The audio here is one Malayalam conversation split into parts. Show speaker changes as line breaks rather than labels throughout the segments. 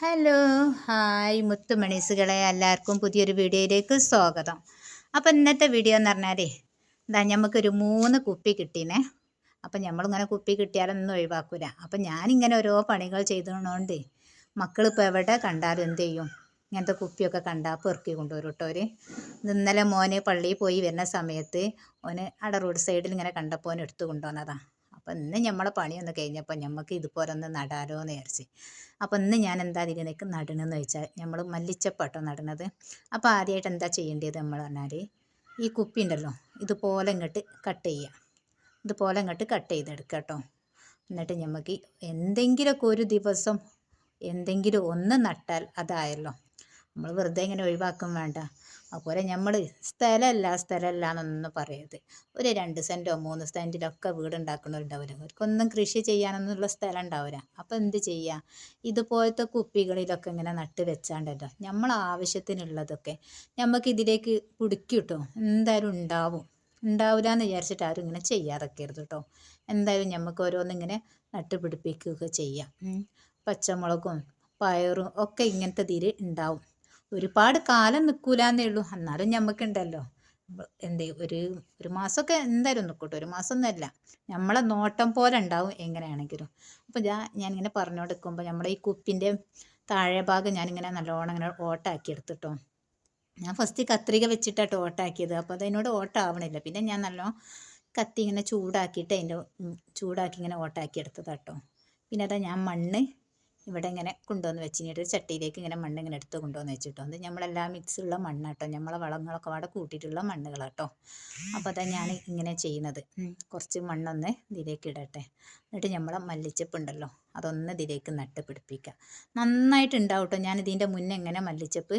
ഹലോ ഹായ് മുത്തുമണീസുകളെ എല്ലാവർക്കും പുതിയൊരു വീഡിയോയിലേക്ക് സ്വാഗതം. അപ്പോൾ ഇന്നത്തെ വീഡിയോ എന്ന് പറഞ്ഞാലേ എന്താ നമുക്കൊരു മൂന്ന് കുപ്പി കിട്ടീനെ. അപ്പം നമ്മളിങ്ങനെ കുപ്പി കിട്ടിയാലൊന്നും ഒഴിവാക്കൂല. അപ്പം ഞാനിങ്ങനെ ഓരോ പണികൾ ചെയ്തുകൊണ്ട് മക്കളിപ്പോൾ എവിടെ കണ്ടാലും എന്ത് ചെയ്യും? ഇങ്ങനത്തെ കുപ്പിയൊക്കെ കണ്ടാൽ പെറുക്കി കൊണ്ടുവരും കേട്ടോ അവർ ഇന്നലെ മോന് പള്ളിയിൽ പോയി വരുന്ന സമയത്ത് ഓന് അട റോഡ് സൈഡിൽ ഇങ്ങനെ കണ്ടപ്പോൾ എടുത്തു കൊണ്ടുവന്നതാണ് അപ്പോൾ ഇന്ന് നമ്മളെ പണിയൊന്ന് കഴിഞ്ഞപ്പോൾ നമുക്ക് ഇതുപോലെ ഒന്ന് നടാലോ എന്ന് വിചാരിച്ച്. അപ്പോൾ ഇന്ന് ഞാൻ എന്താ ഇതിലേക്ക് നടണമെന്ന് വെച്ചാൽ നമ്മൾ മല്ലിച്ചപ്പട്ടോ നടണത്. അപ്പോൾ ആദ്യമായിട്ട് എന്താ ചെയ്യേണ്ടത് നമ്മൾ പറഞ്ഞാൽ ഈ കുപ്പി ഉണ്ടല്ലോ ഇതുപോലെ ഇങ്ങോട്ട് കട്ട് ചെയ്യുക ഇതുപോലെ ഇങ്ങോട്ട് കട്ട് ചെയ്തെടുക്കുക കേട്ടോ എന്നിട്ട് നമുക്ക് എന്തെങ്കിലുമൊക്കെ ഒരു ദിവസം എന്തെങ്കിലും ഒന്ന് നട്ടാൽ അതായല്ലോ. നമ്മൾ വെറുതെ ഇങ്ങനെ ഒഴിവാക്കും വേണ്ട. അതുപോലെ നമ്മൾ സ്ഥലമല്ല സ്ഥലമല്ല എന്നൊന്നും പറയരുത്. ഒരു രണ്ട് സെന്റോ മൂന്ന് സെന്റിലൊക്കെ വീടുണ്ടാക്കുന്നവരുണ്ടാവില്ല അവർക്കൊന്നും കൃഷി ചെയ്യാനൊന്നുള്ള സ്ഥലം ഉണ്ടാവില്ല അപ്പോൾ എന്ത് ചെയ്യുക ഇതുപോലത്തെ കുപ്പികളിലൊക്കെ ഇങ്ങനെ നട്ട് വെച്ചാണ്ടല്ലോ. നമ്മൾ ആവശ്യത്തിനുള്ളതൊക്കെ നമുക്ക് ഇതിലേക്ക് കുടുക്കി കിട്ടും എന്തായാലും ഉണ്ടാവും. ഉണ്ടാവില്ല എന്ന് വിചാരിച്ചിട്ട് ആരും ഇങ്ങനെ ചെയ്യാതൊക്കെയരുത് കേട്ടോ എന്തായാലും നമുക്ക് ഓരോന്നിങ്ങനെ നട്ട് പിടിപ്പിക്കുകയൊക്കെ ചെയ്യാം. പച്ചമുളകും പയറും ഒക്കെ ഇങ്ങനത്തെ തീരെ ഉണ്ടാവും. ഒരുപാട് കാലം നിൽക്കൂലെന്നേ ഉള്ളൂ. എന്നാലും ഞമ്മക്കുണ്ടല്ലോ. എന്തേ ഒരു ഒരു മാസമൊക്കെ എന്തായാലും നിൽക്കട്ടെ ഒരു മാസം ഒന്നുമല്ല നമ്മളെ നോട്ടം പോലെ ഉണ്ടാവും എങ്ങനെയാണെങ്കിലും. അപ്പോൾ ഞാൻ ഞാനിങ്ങനെ പറഞ്ഞുകൊടുക്കുമ്പോൾ നമ്മുടെ ഈ കുപ്പിന്റെ താഴെ ഭാഗം ഞാനിങ്ങനെ നല്ലോണം ഇങ്ങനെ ഓട്ടാക്കി എടുത്തിട്ടോ. ഞാൻ ഫസ്റ്റ് കത്രിക വെച്ചിട്ടാട്ടോ ഓട്ടാക്കിയത്. അപ്പോൾ അതിനോട് ഓട്ടാവണില്ല. പിന്നെ ഞാൻ നല്ലോണം കത്തി ഇങ്ങനെ ചൂടാക്കിയിട്ട് അതിന്റെ ചൂടാക്കി ഇങ്ങനെ ഓട്ടാക്കി എടുത്തതാട്ടോ. പിന്നെ അതാ ഞാൻ മണ്ണ് ഇവിടെ ഇങ്ങനെ കൊണ്ടുവന്ന് വെച്ചിട്ട് ചട്ടിയിലേക്ക് ഇങ്ങനെ മണ്ണ് ഇങ്ങനെ എടുത്ത് കൊണ്ടുവന്ന് വെച്ചിട്ടോ. അത് നമ്മളെല്ലാം മിക്സുള്ള മണ്ണാട്ടോ. നമ്മളെ വളങ്ങളൊക്കെ അവിടെ കൂട്ടിയിട്ടുള്ള മണ്ണുകളാട്ടോ. അപ്പോൾ അതാ ഞാൻ ഇങ്ങനെ ചെയ്യുന്നത്. കുറച്ച് മണ്ണൊന്ന് ഇതിലേക്ക് ഇടട്ടെ. എന്നിട്ട് നമ്മളെ മല്ലിച്ചപ്പ് ഉണ്ടല്ലോ അതൊന്ന് ഇതിലേക്ക് നട്ട് പിടിപ്പിക്കുക നന്നായിട്ട് കേട്ടോ ഞാൻ ഇതിന്റെ മുന്നേ എങ്ങനെ മല്ലിച്ചപ്പ്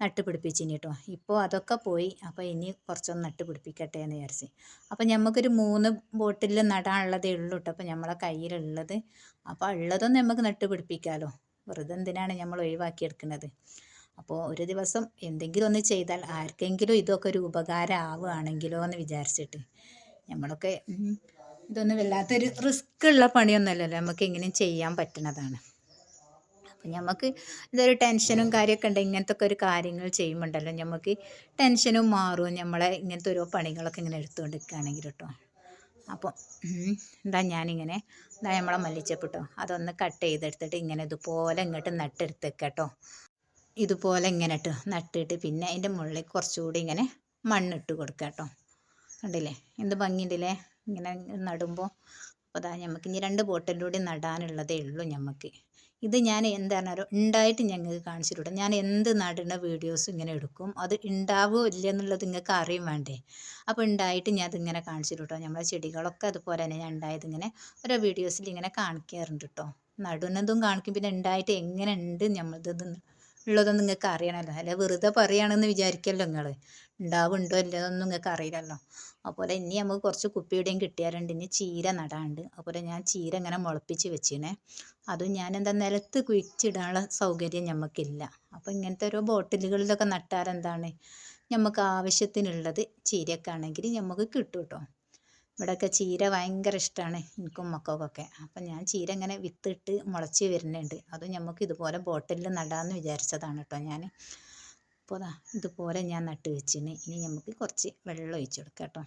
നട്ട് പിടിപ്പിച്ചിനി കേട്ടോ ഇപ്പോൾ അതൊക്കെ പോയി. അപ്പോൾ ഇനി കുറച്ചൊന്ന് നട്ട് പിടിപ്പിക്കട്ടെ എന്ന് വിചാരിച്ച്. അപ്പോൾ നമുക്കൊരു മൂന്ന് ബോട്ടിൽ നടാനുള്ളതേ ഉള്ളൂ കേട്ടോ അപ്പോൾ നമ്മളെ കയ്യിലുള്ളത്. അപ്പോൾ ഉള്ളതൊന്നും നമുക്ക് നട്ട് പിടിപ്പിക്കാമല്ലോ വെറുതെ എന്തിനാണ് നമ്മൾ ഒഴിവാക്കിയെടുക്കുന്നത്? അപ്പോൾ ഒരു ദിവസം എന്തെങ്കിലും ഒന്ന് ചെയ്താൽ ആർക്കെങ്കിലും ഇതൊക്കെ ഒരു ഉപകാരം ആവുകയാണെങ്കിലോ എന്ന് വിചാരിച്ചിട്ട്. നമ്മളൊക്കെ ഇതൊന്നും വല്ലാത്തൊരു റിസ്ക് ഉള്ള പണിയൊന്നുമല്ലല്ലോ. നമുക്ക് എങ്ങനെയും ചെയ്യാൻ പറ്റുന്നതാണ് അപ്പം നമുക്ക് ഇതൊരു ടെൻഷനും കാര്യമൊക്കെ ഉണ്ട് ഇങ്ങനത്തെ ഒക്കെ ഒരു കാര്യങ്ങൾ ചെയ്യുമ്പോണ്ടല്ലോ നമുക്ക് ടെൻഷനും മാറും. നമ്മളെ ഇങ്ങനത്തെ ഓരോ പണികളൊക്കെ ഇങ്ങനെ എടുത്തുകൊണ്ട് നിൽക്കുകയാണെങ്കിൽ കേട്ടോ അപ്പോൾ എന്താ ഞാനിങ്ങനെ എന്താ നമ്മളെ മല്ലിച്ചപ്പിട്ടോ. അതൊന്ന് കട്ട് ചെയ്തെടുത്തിട്ട് ഇങ്ങനെ ഇതുപോലെ ഇങ്ങോട്ട് നട്ടെടുത്തേക്ക് കേട്ടോ ഇതുപോലെ ഇങ്ങനെ നട്ടിട്ട് പിന്നെ അതിന്റെ മുകളിൽ കുറച്ചുകൂടി ഇങ്ങനെ മണ്ണിട്ട് കൊടുക്കുക കേട്ടോ കണ്ടില്ലേ? എന്ത് ഭംഗിയുണ്ടല്ലേ? ഇങ്ങനെ നടുമ്പോൾ അപ്പോൾ അതാ നമുക്ക് ഇനി രണ്ട് ബോട്ടിന്റെ കൂടി നടാനുള്ളതേ ഉള്ളൂ നമുക്ക് ഇത് ഞാൻ എന്താണ് ഉണ്ടായിട്ട് ഞങ്ങൾക്ക് കാണിച്ചിട്ടുണ്ട് ഞാൻ എന്ത് നടുന്ന വീഡിയോസ് ഇങ്ങനെ എടുക്കും അത് ഉണ്ടാവുമോ ഇല്ല എന്നുള്ളത് നിങ്ങൾക്ക് അറിയും വേണ്ടേ. അപ്പോൾ ഉണ്ടായിട്ട് ഞാൻ അതിങ്ങനെ കാണിച്ചിട്ടോ നമ്മളെ ചെടികളൊക്കെ അതുപോലെ തന്നെ ഞാൻ ഉണ്ടായത് ഇങ്ങനെ ഓരോ വീഡിയോസിൽ ഇങ്ങനെ കാണിക്കാറുണ്ട് കേട്ടോ. നടുന്നതും കാണിക്കും പിന്നെ ഉണ്ടായിട്ട് എങ്ങനെ ഉണ്ട് നമ്മളത് ഉള്ളതൊന്നും നിങ്ങൾക്ക് അറിയണമല്ലോ അല്ലെ? വെറുതെ പറയുകയാണെന്ന് വിചാരിക്കല്ലോ നിങ്ങൾ ഉണ്ടാവുണ്ടോ ഇല്ലതൊന്നും നിങ്ങൾക്ക് അറിയില്ലല്ലോ. അതുപോലെ ഇനി നമുക്ക് കുറച്ച് കുപ്പിയുടെയും കിട്ടിയാലുണ്ട്. ഇനി ചീര നടാണ്ട്. അതുപോലെ ഞാൻ ചീര ഇങ്ങനെ മുളപ്പിച്ച് വെച്ചിനെ. അതും ഞാൻ എന്താ നിലത്ത് കുഴിച്ചിടാനുള്ള സൗകര്യം നമുക്കില്ല അപ്പോൾ ഇങ്ങനത്തെ ഓരോ ബോട്ടിലുകളിലൊക്കെ നട്ടാൽ എന്താണ്? നമുക്ക് ആവശ്യത്തിനുള്ളത് ചീരയൊക്കെ ആണെങ്കിൽ നമുക്ക് കിട്ടും കേട്ടോ ഇവിടെയൊക്കെ ചീര ഭയങ്കര ഇഷ്ടമാണ് എനിക്കും മക്കൾക്കൊക്കെ. അപ്പം ഞാൻ ചീര ഇങ്ങനെ വിത്തിട്ട് മുളച്ച് വരുന്നുണ്ട്. അത് നമുക്ക് ഇതുപോലെ ബോട്ടിലിൽ നടാമെന്ന് വിചാരിച്ചതാണ് കേട്ടോ ഞാൻ. അപ്പോൾ ഇതുപോലെ ഞാൻ നട്ട് വെച്ചിന്. ഇനി നമുക്ക് കുറച്ച് വെള്ളം ഒഴിച്ച് കൊടുക്കാം കേട്ടോ.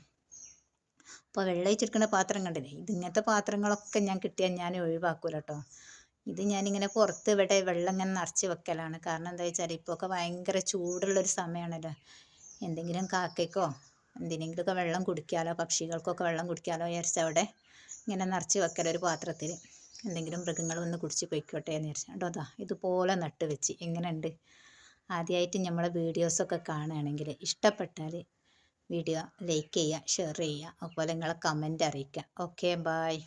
അപ്പോൾ വെള്ളം ഒഴിച്ചെടുക്കുന്ന പാത്രം കണ്ടില്ലേ? ഇതിങ്ങനത്തെ പാത്രങ്ങളൊക്കെ ഞാൻ കിട്ടിയാൽ ഞാൻ ഒഴിവാക്കൂല കേട്ടോ. ഇത് ഞാനിങ്ങനെ പുറത്ത് ഇവിടെ വെള്ളം ഇങ്ങനെ നിറച്ച് വെക്കലാണ്. കാരണം എന്താ വെച്ചാൽ ഇപ്പോൾ ഒക്കെ ഭയങ്കര ചൂടുള്ളൊരു സമയമാണല്ലോ എന്തെങ്കിലും കാക്കയ്ക്കോ എന്തിനെങ്കിലുമൊക്കെ വെള്ളം കുടിക്കാലോ പക്ഷികൾക്കൊക്കെ വെള്ളം കുടിക്കാമല്ലോ വിചാരിച്ച് അവിടെ ഇങ്ങനെ നിറച്ച് വെക്കല ഒരു പാത്രത്തിൽ എന്തെങ്കിലും മൃഗങ്ങൾ വന്ന് കുടിച്ച് പൊയ്ക്കോട്ടെ എന്ന് വിചാരിച്ചു. കേട്ടോ അതാ ഇതുപോലെ നട്ട് വെച്ച്. എങ്ങനെയുണ്ട്? ആദ്യമായിട്ട് നമ്മളെ വീഡിയോസൊക്കെ കാണുകയാണെങ്കിൽ ഇഷ്ടപ്പെട്ടാൽ വീഡിയോ ലൈക്ക് ചെയ്യുക ഷെയർ ചെയ്യുക. അതുപോലെ നിങ്ങളെ കമന്റ് അറിയിക്കുക. Okay bye